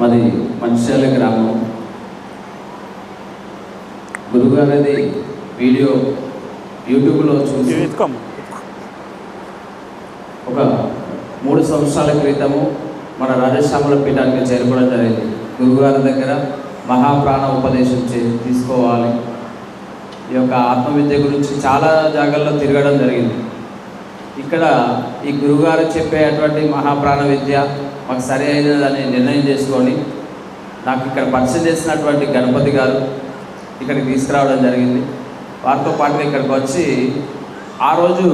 మాది మంచిర్యాల గ్రామం. గురుగారిది వీడియో యూట్యూబ్లో చూసి ఒక మూడు సంవత్సరాల క్రితము మన రాజశ్యామల పీఠానికి చేరుకోవడం జరిగింది. గురుగారి దగ్గర మహాప్రాణ ఉపదేశం చే తీసుకోవాలి. ఈ యొక్క ఆత్మవిద్య గురించి చాలా జాగాల్లో తిరగడం జరిగింది. ఇక్కడ ఈ గురుగారు చెప్పేటువంటి మహాప్రాణ విద్య మాకు సరి అయినదని నిర్ణయం చేసుకొని నాకు ఇక్కడ పరిచయం చేసినటువంటి గణపతి గారు ఇక్కడికి తీసుకురావడం జరిగింది. వారితో పాటుగా ఇక్కడికి వచ్చి ఆ రోజు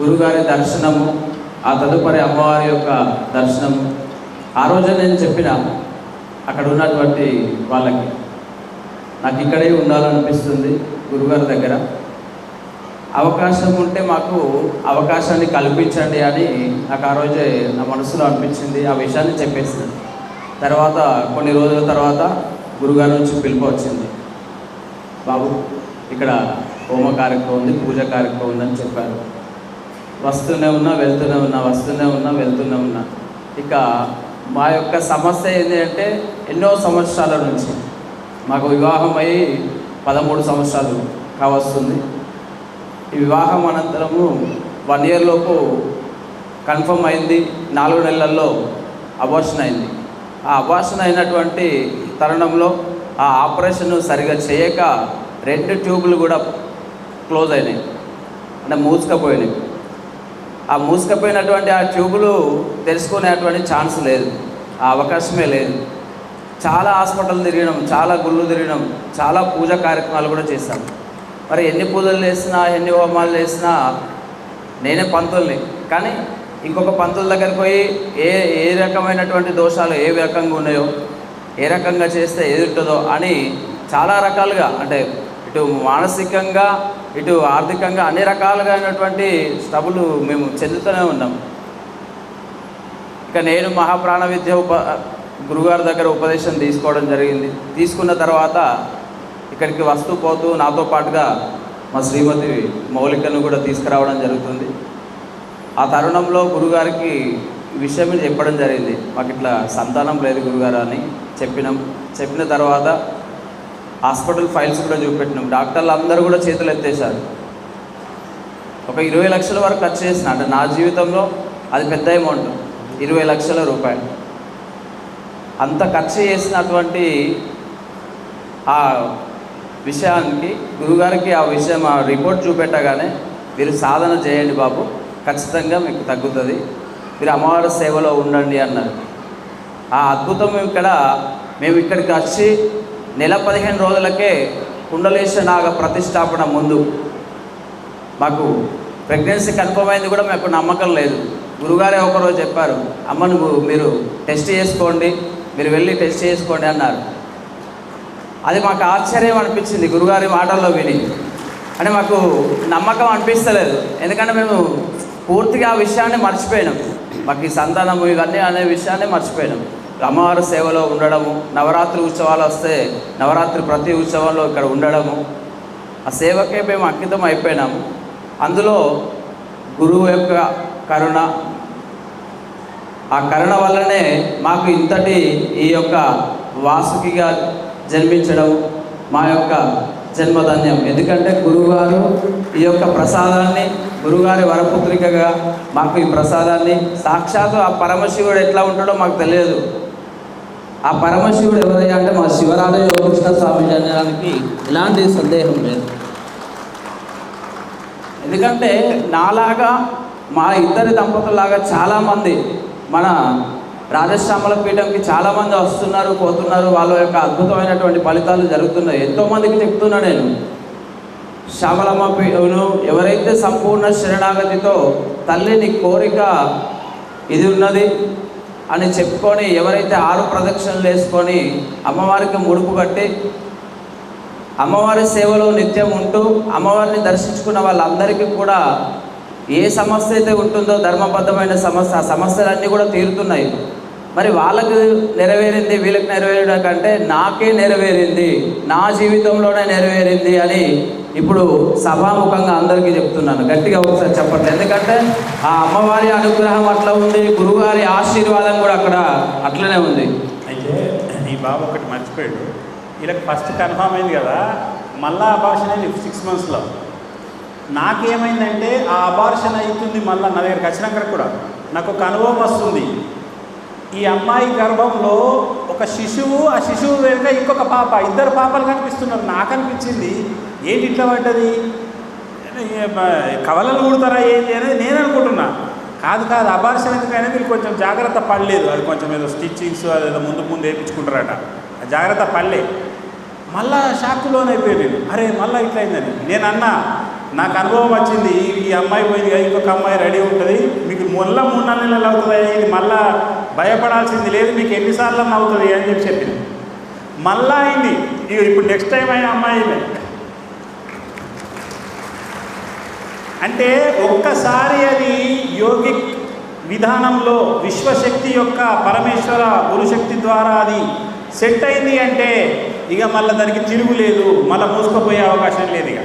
గురుగారి దర్శనము ఆ తదుపరి అమ్మవారి యొక్క దర్శనము ఆ రోజే నేను చెప్పిన అక్కడ ఉన్నటువంటి వాళ్ళకి. నాకు ఇక్కడే ఉండాలనిపిస్తుంది గురుగారి దగ్గర. అవకాశం ఉంటే మాకు అవకాశాన్ని కల్పించండి అని నాకు ఆ రోజే నా మనసులో అనిపించింది. ఆ విషయాన్ని చెప్పేసింది తర్వాత కొన్ని రోజుల తర్వాత గురుగారి నుంచి పిలుపు వచ్చింది. బాబు ఇక్కడ హోమ కార్యక్రమం ఉంది పూజ కార్యక్రమం ఉందని చెప్పారు. వస్తూనే ఉన్నా వెళ్తూనే ఉన్నా వస్తూనే ఉన్నా వెళ్తూనే ఉన్నా. ఇక మా యొక్క సమస్య ఏంటి అంటే ఎన్నో సంవత్సరాల నుంచి మాకు వివాహం అయ్యి పదమూడు సంవత్సరాలు కావస్తుంది. ఈ వివాహం అనంతరము వన్ ఇయర్లోపు కన్ఫర్మ్ అయింది. నాలుగు నెలల్లో అబార్షన్ అయింది. ఆ అబార్షన్ అయినటువంటి తరుణంలో ఆ ఆపరేషన్ సరిగా చేయక రెండు ట్యూబులు కూడా క్లోజ్ అయినాయి. అంటే మూసుకపోయినాయి. ఆ మూసుకపోయినటువంటి ఆ ట్యూబులు తెలుసుకునేటువంటి ఛాన్స్ లేదు. ఆ అవకాశమే లేదు. చాలా హాస్పిటల్ తిరిగినాం చాలా గుళ్ళు తిరిగినాం చాలా పూజ కార్యక్రమాలు కూడా చేస్తాం మరి ఎన్ని పూజలు చేసినా ఎన్ని హోమాలు చేసినా నేనే పంతుల్ని. కానీ ఇంకొక పంతుల దగ్గరికి పోయి ఏ ఏ రకమైనటువంటి దోషాలు ఏ రకంగా ఉన్నాయో ఏ రకంగా చేస్తే ఏది ఉంటుందో అని చాలా రకాలుగా అంటే ఇటు మానసికంగా ఇటు ఆర్థికంగా అన్ని రకాలుగా అయినటువంటి స్ట్రబుల్ మేము చెందుతూనే ఉన్నాం. ఇక నేను మహాప్రాణ విద్య ఉప గురుగారి దగ్గర ఉపదేశం తీసుకోవడం జరిగింది. తీసుకున్న తర్వాత ఇక్కడికి వస్తూ పోతూ నాతో పాటుగా మా శ్రీమతి మౌలికను కూడా తీసుకురావడం జరుగుతుంది. ఆ తరుణంలో గురుగారికి విషయం మీద చెప్పడం జరిగింది. మాకు ఇట్లా సంతానం లేదు గురుగారు అని చెప్పినాం. చెప్పిన తర్వాత హాస్పిటల్ ఫైల్స్ కూడా చూపెట్టినాం. డాక్టర్లు అందరూ కూడా చేతులు ఎత్తేశారు. ఒక ఇరవై లక్షల వరకు ఖర్చు చేసిన అంటే నా జీవితంలో అది పెద్ద అమౌంట్. ఇరవై లక్షల రూపాయలు. అంత ఖర్చు చేసినటువంటి ఆ విషయానికి గురుగారికి ఆ విషయం ఆ రిపోర్ట్ చూపెట్టగానే మీరు సాధన చేయండి బాబు ఖచ్చితంగా మీకు తగ్గుతుంది. మీరు అమ్మవారి సేవలో ఉండండి అన్నారు. ఆ అద్భుతం ఇక్కడ మేము ఇక్కడికి వచ్చి నెల పదిహేను రోజులకే కుండలేశ్వర నాగ ప్రతిష్టాపన ముందు మాకు ప్రెగ్నెన్సీ కన్ఫర్మ్ అయింది కూడా మాకు నమ్మకం లేదు. గురుగారే ఒకరోజు చెప్పారు అమ్మ నువ్వు మీరు టెస్ట్ చేసుకోండి మీరు వెళ్ళి టెస్ట్ చేసుకోండి అన్నారు. అది మాకు ఆశ్చర్యం అనిపించింది. గురుగారి మాటల్లో విని. అంటే మాకు నమ్మకం అనిపిస్తలేదు. ఎందుకంటే మేము పూర్తిగా ఆ విషయాన్ని మర్చిపోయినాం. మాకు ఈ సంతానము ఇవన్నీ అనే విషయాన్ని మర్చిపోయినాం. అమ్మవారి సేవలో ఉండడము నవరాత్రి ఉత్సవాలు వస్తే నవరాత్రి ప్రతి ఉత్సవంలో ఇక్కడ ఉండడము ఆ సేవకే మేము అంకితం అయిపోయినాము అందులో గురువు యొక్క కరుణ ఆ కరుణ వల్లనే మాకు ఇంతటి ఈ యొక్క వాసుకిగా జన్మించడం మా యొక్క జన్మధన్యం. ఎందుకంటే గురువుగారు ఈ యొక్క ప్రసాదాన్ని గురుగారి వరపుత్రికగా మాకు ఈ ప్రసాదాన్ని సాక్షాత్తు ఆ పరమశివుడు ఎట్లా ఉంటాడో మాకు తెలియదు. ఆ పరమశివుడు ఎవరయ్యా అంటే మా శివరాజ యోగకృష్ణ స్వామి అనడానికి ఎలాంటి సందేహం లేదు. ఎందుకంటే నాలాగా మా ఇద్దరి దంపతులాగా చాలామంది మన రాజశ్యామల పీఠంకి చాలామంది వస్తున్నారు పోతున్నారు. వాళ్ళ యొక్క అద్భుతమైనటువంటి ఫలితాలు జరుగుతున్నాయి. ఎంతోమందికి చెప్తున్నా నేను. శ్యామలమ్మ పీఠను ఎవరైతే సంపూర్ణ శరణాగతితో తల్లిని కోరిక ఇది ఉన్నది అని చెప్పుకొని ఎవరైతే ఆరు ప్రదక్షిణలు వేసుకొని అమ్మవారికి ముడుపు కట్టి అమ్మవారి సేవలో నిత్యం ఉంటూ అమ్మవారిని దర్శించుకున్న వాళ్ళందరికీ కూడా ఏ సమస్య అయితే ఉంటుందో ధర్మబద్ధమైన సమస్య ఆ సమస్యలన్నీ కూడా తీరుతున్నాయి. మరి వాళ్ళకు నెరవేరింది వీళ్ళకి నెరవేరడం కంటే నాకే నెరవేరింది నా జీవితంలోనే నెరవేరింది అని ఇప్పుడు సభాముఖంగా అందరికీ చెప్తున్నాను. గట్టిగా ఒకసారి చెప్పండి. ఎందుకంటే ఆ అమ్మవారి అనుగ్రహం అట్లా ఉంది గురుగారి ఆశీర్వాదం కూడా అక్కడ అట్లనే ఉంది. అయితే ఈ బాబు ఒకటి మర్చిపోయాడు. వీళ్ళకి ఫస్ట్ కన్ఫామ్ అయింది కదా మళ్ళా అబార్షన్ అయింది సిక్స్ మంత్స్లో నాకేమైందంటే ఆ అబార్షన్ అవుతుంది మళ్ళీ నా దగ్గరికి వచ్చినాక కూడా. నాకు ఒక అనుభవం వస్తుంది. ఈ అమ్మాయి గర్భంలో ఒక శిశువు ఆ శిశువు వెనుక ఇంకొక పాప ఇద్దరు పాపలు కనిపిస్తున్నారు. నాకు అనిపించింది ఏంటి ఇట్లా పడ్డది? కవలలు కుడతారా ఏంటి అనేది నేను అనుకుంటున్నా. కాదు కాదు అబార్షన్ ఎందుకైనా వీళ్ళు కొంచెం జాగ్రత్త పడలేదు. అది కొంచెం ఏదో స్టిచ్చింగ్స్ అదేదో ముందు ముందు వేయించుకుంటారట. జాగ్రత్త పడలే. మళ్ళా షాక్లోనైపోయారు నేను అరే మళ్ళీ ఇట్లా అయిందని. నేను అన్నా నాకు అనుభవం వచ్చింది ఈ- అమ్మాయి పోయింది కదా ఇంకొక అమ్మాయి రెడీ ఉంటుంది మీకు మళ్ళీ మూడు నాలుగు నెలలు అవుతుంది ఇది మళ్ళీ భయపడాల్సింది లేదు మీకు ఎన్నిసార్లు అవుతుంది అని చెప్పి చెప్పింది. మళ్ళా అయింది ఇక ఇప్పుడు నెక్స్ట్ టైం అయిన అమ్మాయి అంటే ఒక్కసారి అది యోగిక్ విధానంలో విశ్వశక్తి యొక్క పరమేశ్వర గురుశక్తి ద్వారా అది సెట్ అయింది అంటే ఇక మళ్ళీ దానికి తిరుగు లేదు మళ్ళీ మూసుకుపోయే అవకాశం లేదు ఇక.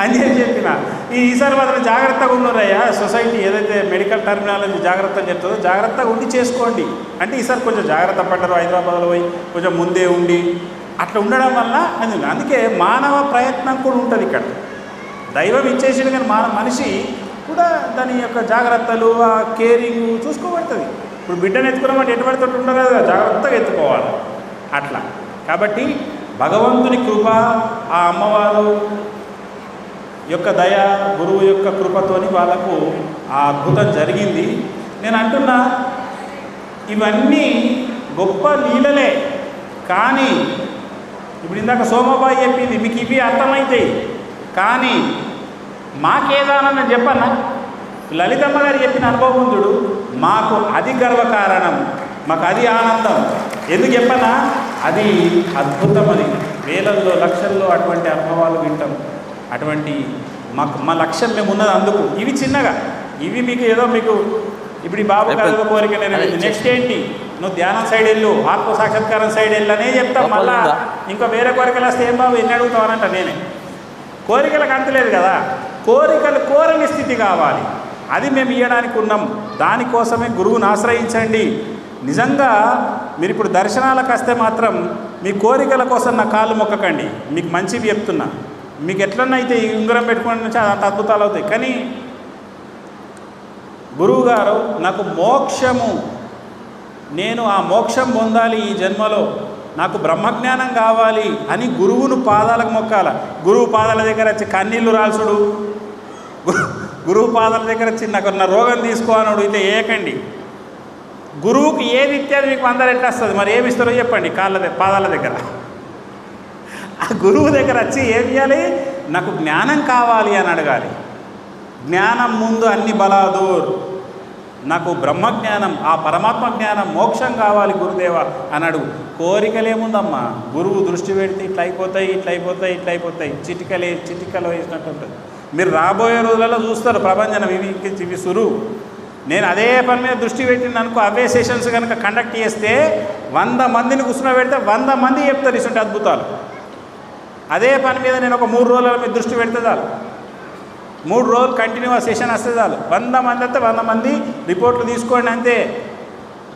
అని చెప్పి చెప్పిన. ఈ ఈసారి మాత్రం జాగ్రత్తగా ఉన్నారయ్యా సొసైటీ ఏదైతే మెడికల్ టర్మినాలజీ జాగ్రత్తగా చెప్తుందో జాగ్రత్తగా ఉండి చేసుకోండి. అంటే ఈసారి కొంచెం జాగ్రత్త పడ్డారు హైదరాబాద్లో పోయి కొంచెం ముందే ఉండి. అట్లా ఉండడం వల్ల అది అందుకే మానవ ప్రయత్నం కూడా ఉంటుంది ఇక్కడ. దైవం ఇచ్చేసాడు కానీ మన మనిషి కూడా దాని యొక్క జాగ్రత్తలు ఆ కేరింగ్ చూసుకోబడుతుంది. ఇప్పుడు బిడ్డను ఎత్తుకున్నామంటే ఎటు పడితే ఉండదు కదా జాగ్రత్తగా ఎత్తుకోవాలి. అట్లా. కాబట్టి భగవంతుని కృప ఆ అమ్మవారు యొక్క దయ గురువు యొక్క కృపతోని వాళ్ళకు ఆ అద్భుతం జరిగింది. నేను అంటున్నా ఇవన్నీ గొప్ప లీలలే. కానీ ఇప్పుడు ఇందాక సోమబాయి చెప్పింది మీకు ఇవి అర్థమవుతాయి కానీ మాకేదానని చెప్పన్నా లలితమ్మ గారు చెప్పిన అనుభవముందుడు మాకు అది గర్వకారణం మాకు అది ఆనందం. ఎందుకు చెప్పనా? అది అద్భుతం అది వేలల్లో లక్షల్లో అటువంటి అనుభవాలు వింటాం. అటువంటి మాకు మా లక్ష్యం మేము ఉన్నది అందుకు. ఇవి చిన్నగా. ఇవి మీకు ఏదో మీకు ఇప్పుడు ఈ బాబు గారు కోరిక నెరవేరింది నెక్స్ట్ ఏంటి? నువ్వు ధ్యానం సైడ్ వెళ్ళు ఆత్మ సాక్షాత్కారం సైడ్ వెళ్ళు అనే చెప్తాం మళ్ళా ఇంకా వేరే కోరికలు వస్తే ఏం బాబు ఎన్ని అడుగుతావనంట నేనే. కోరికలకు అంతలేదు కదా. కోరికలు కోరని స్థితి కావాలి. అది మేము ఇవ్వడానికి ఉన్నాం. దానికోసమే గురువుని ఆశ్రయించండి. నిజంగా మీరు ఇప్పుడు దర్శనాలకు వస్తే మాత్రం మీ కోరికల కోసం నా కాళ్ళు మొక్కకండి. మీకు మంచివి చెప్తున్నా. మీకు ఎట్లన్నా అయితే ఈ ఉంగరం పెట్టుకుని నుంచి అంత అద్భుతాలు అవుతాయి. కానీ గురువుగారు నాకు మోక్షము నేను ఆ మోక్షం పొందాలి ఈ జన్మలో నాకు బ్రహ్మజ్ఞానం కావాలి అని గురువును పాదాలకు మొక్కాల. గురువు పాదాల దగ్గర వచ్చి కన్నీళ్ళు రాల్చుడు. గురు- గురువు పాదాల దగ్గర వచ్చి నాకు నా రోగం తీసుకో అనుడు ఇట్లా ఏకండి. గురువుకి ఏది అది మీకు అందరు ఎట్లా వస్తుంది? మరి ఏమి ఇస్తారో చెప్పండి కాళ్ళ పాదాల దగ్గర. ఆ గురువు దగ్గర వచ్చి ఏం చేయాలి? నాకు జ్ఞానం కావాలి అని అడగాలి. జ్ఞానం ముందు అన్ని బలాదూర్. నాకు బ్రహ్మజ్ఞానం ఆ పరమాత్మ జ్ఞానం మోక్షం కావాలి గురుదేవ అని అడుగు. కోరికలేముందమ్మా గురువు దృష్టి పెడితే ఇట్లా అయిపోతాయి ఇట్లా అయిపోతాయి ఇట్లా అయిపోతాయి చిటికలే చిటికలు వేసినట్టు ఉంటుంది మీరు రాబోయే రోజులలో చూస్తారు ప్రపంచం ఇవి ఇవి సురువు నేను అదే పని మీద దృష్టి పెట్టిన అనుకో అవే సెషన్స్ కనుక కండక్ట్ చేస్తే వంద మందిని కూర్చున్నబెడితే వంద మంది చెప్తారు ఇటువంటి అద్భుతాలు. అదే పని మీద నేను ఒక మూడు రోజుల మీద దృష్టి పెడితే చాలు. మూడు రోజులు కంటిన్యూ సెషన్ వస్తే చాలు. వంద మంది అయితే వంద మంది రిపోర్ట్లు తీసుకోండి అంతే.